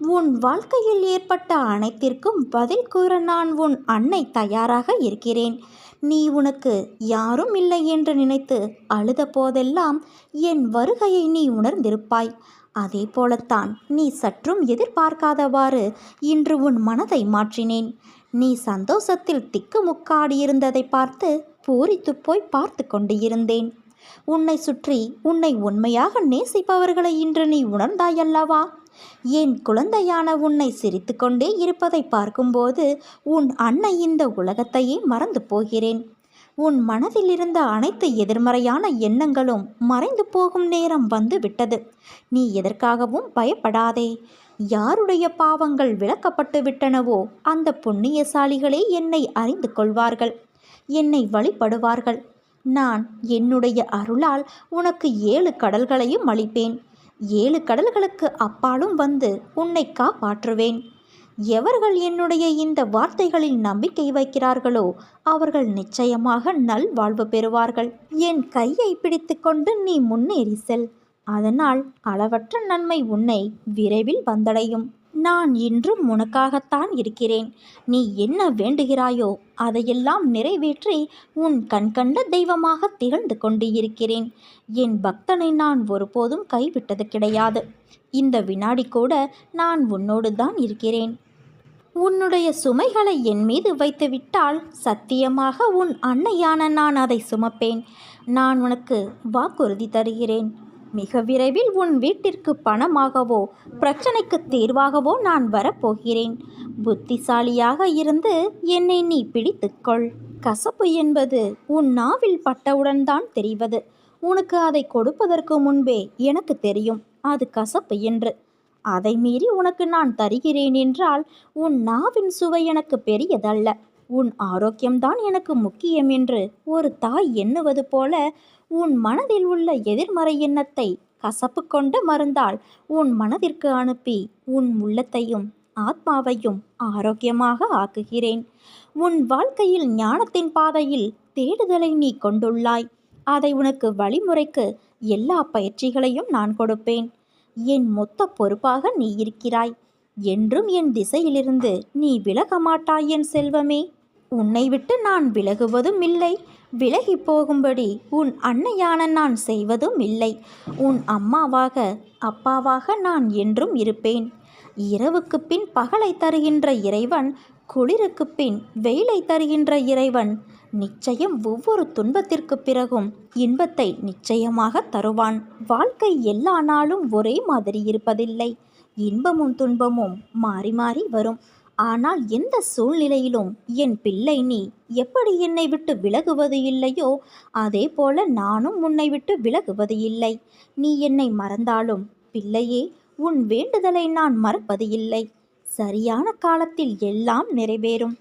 உன் வாழ்க்கையில் ஏற்பட்ட அனைத்திற்கும் பதில் கூற நான் உன் அன்னை தயாராக இருக்கிறேன். நீ உனக்கு யாரும் இல்லை என்று நினைத்து அழுத போதெல்லாம் என் வருகையை நீ உணர்ந்திருப்பாய். அதே போலத்தான் நீ சற்றும் எதிர்பார்க்காதவாறு இன்று உன் மனதை மாற்றினேன். நீ சந்தோஷத்தில் திக்குமுக்காடியிருந்ததை பார்த்து பூரித்து போய் பார்த்து கொண்டு இருந்தேன் உன்னை சுற்றி உன்னை உண்மையாக நேசிப்பவர்களை இன்று நீ உணர்ந்தாயல்லவா? என் குழந்தையான உன்னை சிரித்துக்கொண்டே இருப்பதை பார்க்கும்போது உன் அன்னை இந்த உலகத்தையே மறந்து போகிறேன். உன் மனதில் இருந்த அனைத்து எதிர்மறையான எண்ணங்களும் மறைந்து போகும் நேரம் வந்து விட்டது நீ எதற்காகவும் பயப்படாதே. யாருடைய பாவங்கள் விளக்கப்பட்டு விட்டனவோ அந்த புண்ணியசாலிகளே என்னை அறிந்து கொள்வார்கள். என்னை வழிபடுவார்கள். நான் என்னுடைய அருளால் உனக்கு ஏழு கடல்களையும் அளிப்பேன். ஏழு கடல்களுக்கு அப்பாலும் வந்து உன்னை காப்பாற்றுவேன். எவர்கள் என்னுடைய இந்த வார்த்தைகளில் நம்பிக்கை வைக்கிறார்களோ அவர்கள் நிச்சயமாக நல்வாழ்வு பெறுவார்கள். என் கையை பிடித்துக்கொண்டு நீ முன்னேறி செல். அதனால் அளவற்ற நன்மை உன்னை விரைவில் வந்தடையும். நான் இன்றும் உனக்காகத்தான் இருக்கிறேன். நீ என்ன வேண்டுகிறாயோ அதையெல்லாம் நிறைவேற்றி உன் கண்கண்ட தெய்வமாக திகழ்ந்து கொண்டு இருக்கிறேன் என் பக்தனை நான் ஒருபோதும் கைவிட்டது கிடையாது. இந்த வினாடி கூட நான் உன்னோடு தான் இருக்கிறேன். உன்னுடைய சுமைகளை என் மீது வைத்துவிட்டால் சத்தியமாக உன் அன்னையான நான் அதை சுமப்பேன். நான் உனக்கு வாக்குறுதி தருகிறேன். மிக விரைவில் உன் வீட்டிற்கு பணமாகவோ பிரச்சனைக்கு தீர்வாகவோ நான் வரப்போகிறேன். புத்திசாலியாக இருந்து என்னை நீ பிடித்துக்கொள் கசப்பு என்பது உன் நாவில் பட்டவுடன் தான் தெரிவது. உனக்கு அதை கொடுப்பதற்கு முன்பே எனக்கு தெரியும் அது கசப்பு என்று. அதை மீறி உனக்கு நான் தருகிறேன் என்றால் உன் நாவின் சுவை எனக்கு பெரியதல்ல. உன் ஆரோக்கியம்தான் எனக்கு முக்கியம் என்று ஒரு தாய் எண்ணுவது போல உன் மனதில் உள்ள எதிர்மறை எண்ணத்தை கசப்பு கொண்ட மருந்தால் உன் மனதிற்கு அனுப்பி உன் உள்ளத்தையும் ஆத்மாவையும் ஆரோக்கியமாக ஆக்குகிறேன். உன் வாழ்க்கையில் ஞானத்தின் பாதையில் தேடுதலை நீ கொண்டுள்ளாய். அதை உனக்கு வழிமுறைக்கு எல்லா பயிற்சிகளையும் நான் கொடுப்பேன். என் மொத்த பொறுப்பாக நீ இருக்கிறாய். என்றும் என் திசையிலிருந்து நீ விலக மாட்டாய் என் செல்வமே. உன்னை விட்டு நான் விலகுவதும் இல்லை. விலகி போகும்படி உன் அன்னையான நான் செய்வதும் இல்லை. உன் அம்மாவாக அப்பாவாக நான் என்றும் இருப்பேன். இரவுக்கு பின் பகலை தருகின்ற இறைவன் குளிருக்கு பின் வெயிலை தருகின்ற இறைவன் நிச்சயம் ஒவ்வொரு துன்பத்திற்கு பிறகும் இன்பத்தை நிச்சயமாக தருவான். வாழ்க்கை எல்லா நாளும் ஒரே மாதிரி இருப்பதில்லை. இன்பமும் துன்பமும் மாறி மாறி வரும். ஆனால் எந்த சூழ்நிலையிலும் என் பிள்ளை நீ எப்படி என்னை விட்டு விலகுவது இல்லையோ அதே போல நானும் உன்னை விட்டு விலகுவது இல்லை. நீ என்னை மறந்தாலும் பிள்ளையே உன் வேண்டுதலை நான் மறப்பது இல்லை. சரியான காலத்தில் எல்லாம் நிறைவேறும்.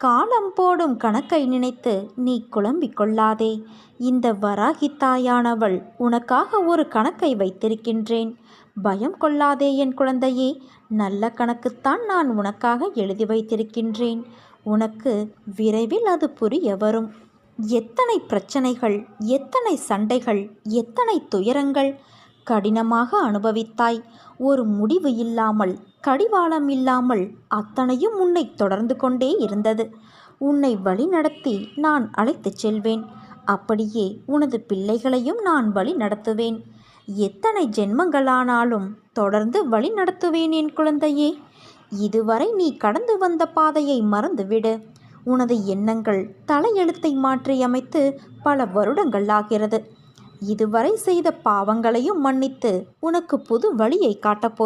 காலம் போடும் கணக்கை நினைத்து நீ குழம்பிக் கொள்ளாதே. இந்த வராகி தாயானவள் உனக்காக ஒரு கணக்கை வைத்திருக்கின்றேன். பயம் கொள்ளாதே என் குழந்தையே நல்ல கணக்குத்தான் நான் உனக்காக எழுதி வைத்திருக்கின்றேன். உனக்கு விரைவில் அது புரிய வரும். எத்தனை பிரச்சனைகள் எத்தனை சண்டைகள் எத்தனை துயரங்கள் கடினமாக அனுபவித்தாய். ஒரு முடிவு இல்லாமல் கடிவாளம் இல்லாமல் அத்தனையும் உன்னை தொடர்ந்து கொண்டே இருந்தது. உன்னை வழிநடத்தி நான் அழைத்துச் செல்வேன். அப்படியே உனது பிள்ளைகளையும் நான் வழி நடத்துவேன். எத்தனை ஜென்மங்களானாலும் தொடர்ந்து வழி நடத்துவேன் என் குழந்தையே. இதுவரை நீ கடந்து வந்த பாதையை மறந்துவிடு. உனது எண்ணங்கள் தலையெழுத்தை மாற்றியமைத்து பல வருடங்கள் ஆகிறது. இதுவரை செய்த பாவங்களையும் மன்னித்து உனக்கு புது வழியை காட்டப்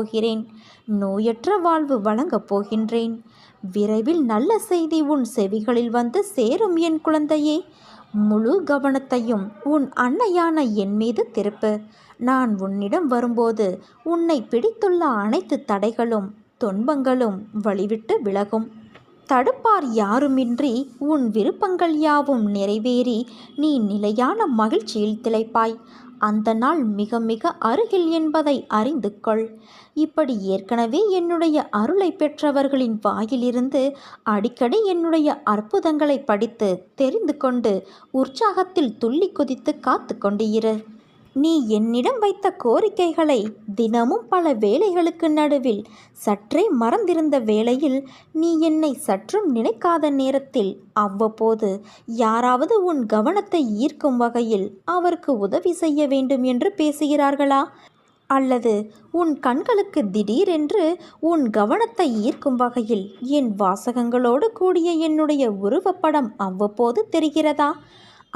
நோயற்ற வாழ்வு வழங்கப் போகின்றேன். விரைவில் நல்ல செய்தி உன் செவிகளில் வந்து சேரும் என் குழந்தையே. முழு கவனத்தையும் உன் அன்னையான என் மீது திருப்பு. நான் உன்னிடம் வரும்போது உன்னை பிடித்துள்ள அனைத்து தடைகளும் துன்பங்களும் வழிவிட்டு விலகும். தடுப்பார் யாருமின்றி உன் விருப்பங்கள் யாவும் நிறைவேறி நீ நிலையான மகிழ்ச்சியில் திளைப்பாய். அந்த நாள் மிக மிக அருகில் என்பதை அறிந்து கொள். இப்படி ஏற்கனவே என்னுடைய அருளை பெற்றவர்களின் வாயிலிருந்து அடிக்கடி என்னுடைய அற்புதங்களை படித்து தெரிந்து கொண்டு உற்சாகத்தில் துள்ளி குதித்து காத்து கொண்டு இரு நீ என்னிடம் வைத்த கோரிக்கைகளை தினமும் பல வேலைகளுக்கு நடுவில் சற்றே மறந்திருந்த வேளையில் நீ என்னை சற்றும் நினைக்காத நேரத்தில் அவ்வப்போது யாராவது உன் கவனத்தை ஈர்க்கும் வகையில் அவருக்கு உதவி செய்ய வேண்டும் என்று பேசுகிறார்களா? அல்லது உன் கண்களுக்கு திடீரென்று உன் கவனத்தை ஈர்க்கும் வகையில் என் வாசகங்களோடு கூடிய என்னுடைய உருவப்படம் அவ்வப்போது தெரிகிறதா?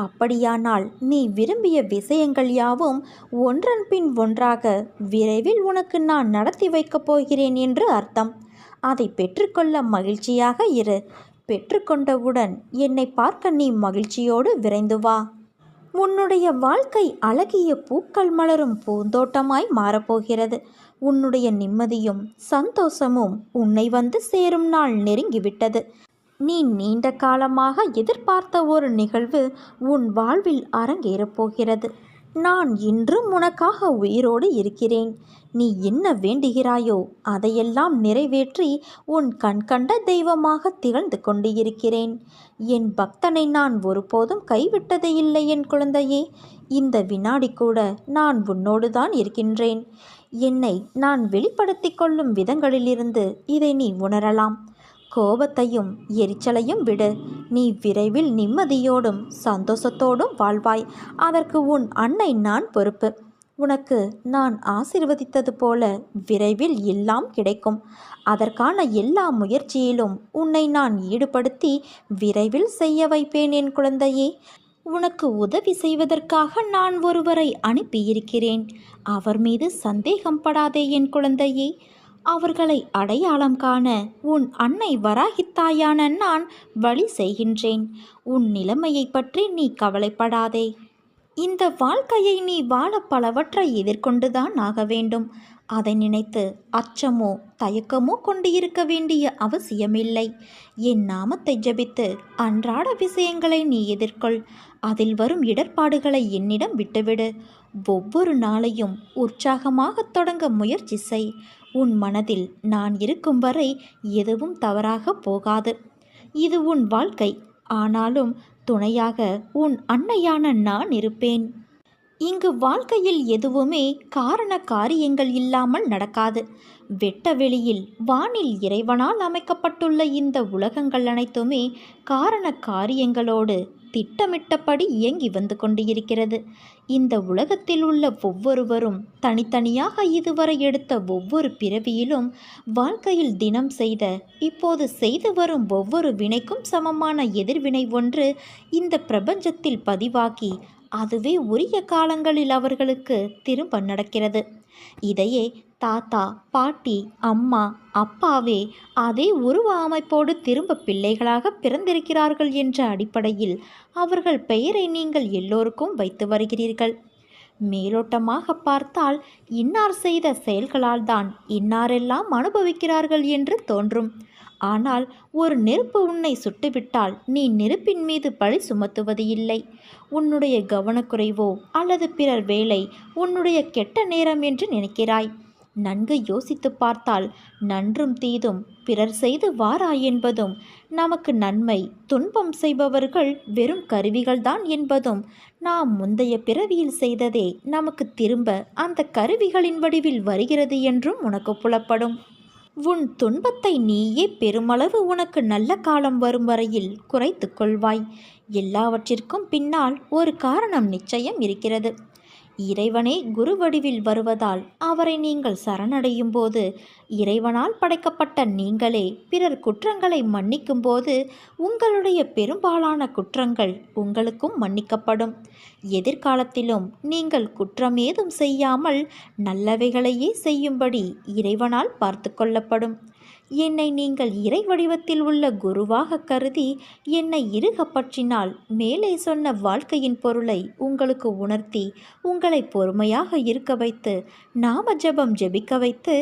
அப்படியானால் நீ விரும்பிய விஷயங்கள் யாவும் ஒன்றன் பின் ஒன்றாக விரைவில் உனக்கு நான் நடத்தி வைக்கப் போகிறேன் என்று அர்த்தம். அதை பெற்றுக்கொள்ள மகிழ்ச்சியாக இரு. பெற்றுக்கொண்டவுடன் என்னை பார்க்க நீ மகிழ்ச்சியோடு விரைந்து வா. உன்னுடைய வாழ்க்கை அழகிய பூக்கள் மலரும் பூந்தோட்டமாய் மாறப்போகிறது. உன்னுடைய நிம்மதியும் சந்தோஷமும் உன்னை வந்து சேரும் நாள் நெருங்கிவிட்டது. நீ நீண்ட காலமாக எதிர்பார்த்த ஒரு நிகழ்வு உன் வாழ்வில் அரங்கேறப் போகிறது. நான் இன்றும் உனக்காக உயிரோடு இருக்கிறேன். நீ என்ன வேண்டுகிறாயோ அதையெல்லாம் நிறைவேற்றி உன் கண்கண்ட தெய்வமாக திகழ்ந்து கொண்டு இருக்கிறேன் என் பக்தனை நான் ஒருபோதும் கைவிட்டதே இல்லை என் குழந்தையே. இந்த வினாடி கூட நான் உன்னோடு தான் இருக்கின்றேன். என்னை நான் வெளிப்படுத்திக் கொள்ளும் விதங்களிலிருந்து இதை நீ உணரலாம். கோபத்தையும் எரிச்சலையும் விடு. நீ விரைவில் நிம்மதியோடும் சந்தோஷத்தோடும் வாழ்வாய். அதற்கு உன் அன்னை நான் பொறுப்பு. உனக்கு நான் ஆசிர்வதித்தது போல விரைவில் எல்லாம் கிடைக்கும். அதற்கான எல்லா முயற்சியிலும் உன்னை நான் ஈடுபடுத்தி விரைவில் செய்ய வைப்பேன் என் குழந்தையே. உனக்கு உதவி செய்வதற்காக நான் ஒருவரை அனுப்பியிருக்கிறேன். அவர் மீது சந்தேகம் படாதே என் குழந்தையே. அவர்களை அடையாளம் காண உன் அன்னை வராகித்தாயான நான் வழி செய்கின்றேன். உன் நிலைமையை பற்றி நீ கவலைப்படாதே. இந்த வாழ்க்கையை நீ வாழ பலவற்றை எதிர்கொண்டுதான் ஆக வேண்டும். அதை நினைத்து அச்சமோ தயக்கமோ கொண்டு இருக்க வேண்டிய அவசியமில்லை. என் நாமத்தை ஜபித்து அன்றாட விஷயங்களை நீ எதிர்கொள். அதில் வரும் இடர்பாடுகளை என்னிடம் விட்டுவிடு. ஒவ்வொரு நாளையும் உற்சாகமாக தொடங்க முயற்சி செய். உன் மனதில் நான் இருக்கும் வரை எதுவும் தவறாக போகாது. இது உன் வாழ்க்கை. ஆனாலும் துணையாக உன் அன்னையான நான் இருப்பேன். இங்கு வாழ்க்கையில் எதுவுமே காரண காரியங்கள் இல்லாமல் நடக்காது. வெட்ட வெளியில் வானில் இறைவனால் அமைக்கப்பட்டுள்ள இந்த உலகங்கள் அனைத்துமே காரண காரியங்களோடு திட்டமிட்டபடி இயங்கி வந்து கொண்டிருக்கிறது. இந்த உலகத்தில் உள்ள ஒவ்வொருவரும் தனித்தனியாக இதுவரை எடுத்த ஒவ்வொரு பிறவியிலும் வாழ்க்கையில் தினம் செய்த இப்போது செய்து வரும் ஒவ்வொரு வினைக்கும் சமமான எதிர்வினை ஒன்று இந்த பிரபஞ்சத்தில் பதிவாகி அதுவே உரிய காலங்களில் அவர்களுக்கு திரும்ப நடக்கிறது. இதையே தாத்தா பாட்டி அம்மா அப்பாவே அதே உருவ அமைப்போடு திரும்ப பிள்ளைகளாக பிறந்திருக்கிறார்கள் என்ற அடிப்படையில் அவர்கள் பெயரை நீங்கள் எல்லோருக்கும் வைத்து வருகிறீர்கள். மேலோட்டமாக பார்த்தால் இன்னார் செய்த செயல்களால் தான் இன்னாரெல்லாம் அனுபவிக்கிறார்கள் என்று தோன்றும். ஆனால் ஒரு நெருப்பு உன்னை சுட்டுவிட்டால் நீ நெருப்பின் மீது பழி சுமத்துவது இல்லை. உன்னுடைய கவனக்குறைவோ அல்லது பிறர் வேலை உன்னுடைய கெட்ட நேரம் என்று நினைக்கிறாய். நன்கு யோசித்து பார்த்தால் நன்றும் தீதும் பிறர் செய்து வாரா என்பதும். நமக்கு நன்மை துன்பம் செய்பவர்கள் வெறும் கருவிகள்தான் என்பதும். நாம் முந்தைய பிறவியில் செய்ததே நமக்கு திரும்ப அந்த கருவிகளின் வடிவில் வருகிறது என்றும் உனக்கு புலப்படும். உன் துன்பத்தை நீயே பெருமளவு உனக்கு நல்ல காலம் வரும் வரையில் குறைத்து கொள்வாய். எல்லாவற்றிற்கும் பின்னால் ஒரு காரணம் நிச்சயம் இருக்கிறது. இறைவனே குரு வடிவில் வருவதால் அவரை நீங்கள் சரணடையும் போது இறைவனால் படைக்கப்பட்ட நீங்களே பிறர் குற்றங்களை மன்னிக்கும் போது உங்களுடைய பெரும்பாலான குற்றங்கள் உங்களுக்கும் மன்னிக்கப்படும். எதிர்காலத்திலும் நீங்கள் குற்றமேதும் செய்யாமல் நல்லவைகளையே செய்யும்படி இறைவனால் பார்த்து கொள்ளப்படும். என்னை நீங்கள் இறை வடிவத்தில் உள்ள குருவாக கருதி என்னை இறுக பற்றினால் மேலே சொன்ன வாழ்க்கையின் பொருளை உங்களுக்கு உணர்த்தி உங்களை பொறுமையாக இருக்க வைத்து நாம ஜபம் ஜெபிக்க வைத்து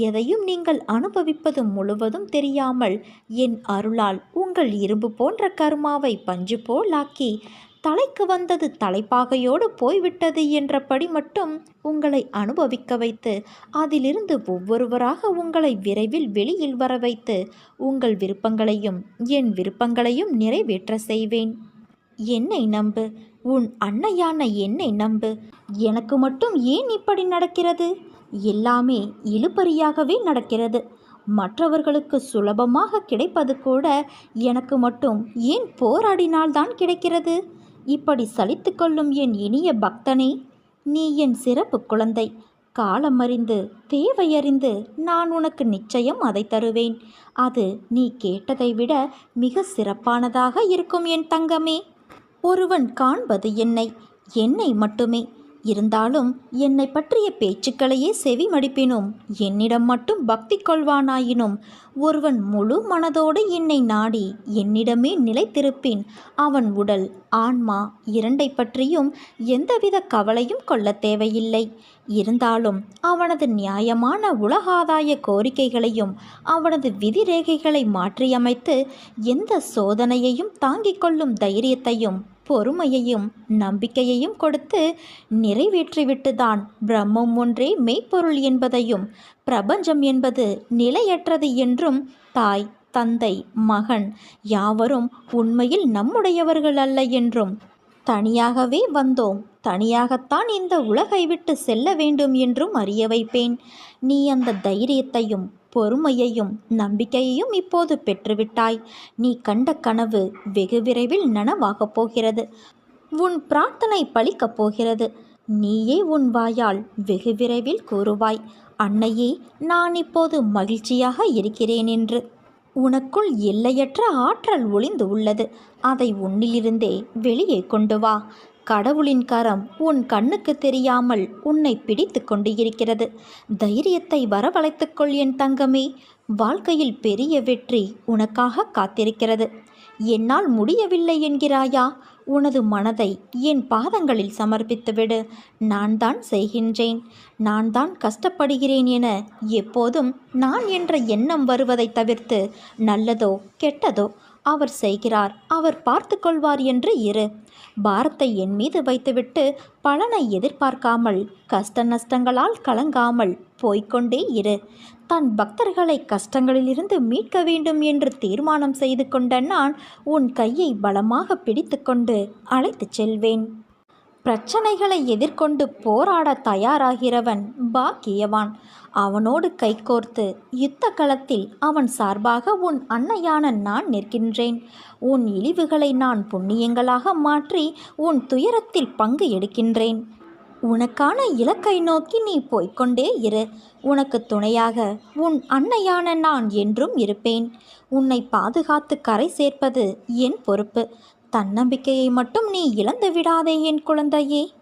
எதையும் நீங்கள் அனுபவிப்பது முழுவதும் தெரியாமல் என் அருளால் உங்கள் இரும்பு போன்ற கர்மாவை பஞ்சு போலாக்கி தலைக்கு வந்தது தலைப்பாகையோடு போய்விட்டது என்றபடி மட்டும் உங்களை அனுபவிக்க வைத்து அதிலிருந்து ஒவ்வொருவராக உங்களை விரைவில் வெளியில் வர வைத்து உங்கள் விருப்பங்களையும் என் விருப்பங்களையும் நிறைவேற்ற செய்வேன். என்னை நம்பு. உன் அன்னையான என்னை நம்பு. எனக்கு மட்டும் ஏன் இப்படி நடக்கிறது? எல்லாமே இழுபறியாகவே நடக்கிறது. மற்றவர்களுக்கு சுலபமாக கிடைப்பது கூட எனக்கு மட்டும் ஏன் போராடினால்தான் கிடைக்கிறது? இப்படி சலித்து கொள்ளும் என் இனிய பக்தனே நீ என் சிறப்பு குழந்தை. காலமறிந்து தேவையறிந்து நான் உனக்கு நிச்சயம் அதை தருவேன். அது நீ கேட்டதை விட மிக சிறப்பானதாக இருக்கும் என் தங்கமே. ஒருவன் காண்பது என்னை என்னை மட்டுமே. இருந்தாலும் என்னை பற்றிய பேச்சுக்களையே செவி மடிப்பினும் என்னிடம் மட்டும் பக்தி கொள்வானாயினும் ஒருவன் முழு மனதோடு என்னை நாடி என்னிடமே நிலைத்திருப்பின் அவன் உடல் ஆன்மா இரண்டை பற்றியும் எந்தவித கவலையும் கொள்ள தேவையில்லை. இருந்தாலும் அவனது நியாயமான உலகாதாய கோரிக்கைகளையும் அவனது விதிரேகைகளை மாற்றியமைத்து எந்த சோதனையையும் தாங்கிக் கொள்ளும் தைரியத்தையும் பொறுமையையும் நம்பிக்கையையும் கொடுத்து நிறைவேற்றிவிட்டுதான். பிரம்மம் ஒன்றே மெய்ப்பொருள் என்பதையும் பிரபஞ்சம் என்பது நிலையற்றது என்றும் தாய் தந்தை மகன் யாவரும் உண்மையில் நம்முடையவர்கள் அல்ல என்றும் தனியாகவே வந்தோம் தனியாகத்தான் இந்த உலகை விட்டு செல்ல வேண்டும் என்றும் அறிய வைப்பேன். நீ அந்த தைரியத்தையும் பொறுமையையும் நம்பிக்கையையும் இப்போது பெற்றுவிட்டாய். நீ கண்ட கனவு வெகு விரைவில் நனவாகப் போகிறது. உன் பிரார்த்தனை பலிக்கப் போகிறது. நீயே உன் வாயால் வெகு விரைவில் கூறுவாய் அன்னையே நான் இப்போது மகிழ்ச்சியாக இருக்கிறேன் என்று. உனக்குள் எல்லையற்ற ஆற்றல் ஒளிந்து உள்ளது. அதை உன்னிலிருந்தே வெளியே கொண்டு வா. கடவுளின் கரம் உன் கண்ணுக்கு தெரியாமல் உன்னை பிடித்து கொண்டு இருக்கிறது தைரியத்தை வரவழைத்துக்கொள் என் தங்கமே. வாழ்க்கையில் பெரிய வெற்றி உனக்காக காத்திருக்கிறது. என்னால் முடியவில்லை என்கிறாயா? உனது மனதை என் பாதங்களில் சமர்ப்பித்துவிடு. நான் தான் செய்கின்றேன். நான் தான் கஷ்டப்படுகிறேன் என எப்போதும் நான் என்ற எண்ணம் வருவதை தவிர்த்து நல்லதோ கெட்டதோ அவர் செய்கிறார் அவர் பார்த்து கொள்வார் என்று இரு. பாரத்தை என் மீது வைத்துவிட்டு பலனை எதிர்பார்க்காமல் கஷ்ட நஷ்டங்களால் கலங்காமல் போய்க்கொண்டே இரு. தன் பக்தர்களை கஷ்டங்களிலிருந்து மீட்க வேண்டும் என்று தீர்மானம் செய்து கொண்ட நான் உன் கையை பலமாக பிடித்துக்கொண்டு அழைத்துச் செல்வேன். பிரச்சனைகளை எதிர்கொண்டு போராட தயாராகிறவன் பாக்கியவான். அவனோடு கைகோர்த்து யுத்த களத்தில் அவன் சார்பாக உன் அன்னையான நான் நிற்கின்றேன். உன் இழிவுகளை நான் புண்ணியங்களாக மாற்றி உன் துயரத்தில் பங்கு எடுக்கின்றேன். உனக்கான இலக்கை நோக்கி நீ போய்க்கொண்டே இரு. உனக்கு துணையாக உன் அன்னையான நான் என்றும் இருப்பேன். உன்னை பாதுகாத்து கரை சேர்ப்பது என் பொறுப்பு. தன்னம்பிக்கையை மட்டும் நீ இழந்து விடாதே என் குழந்தையே.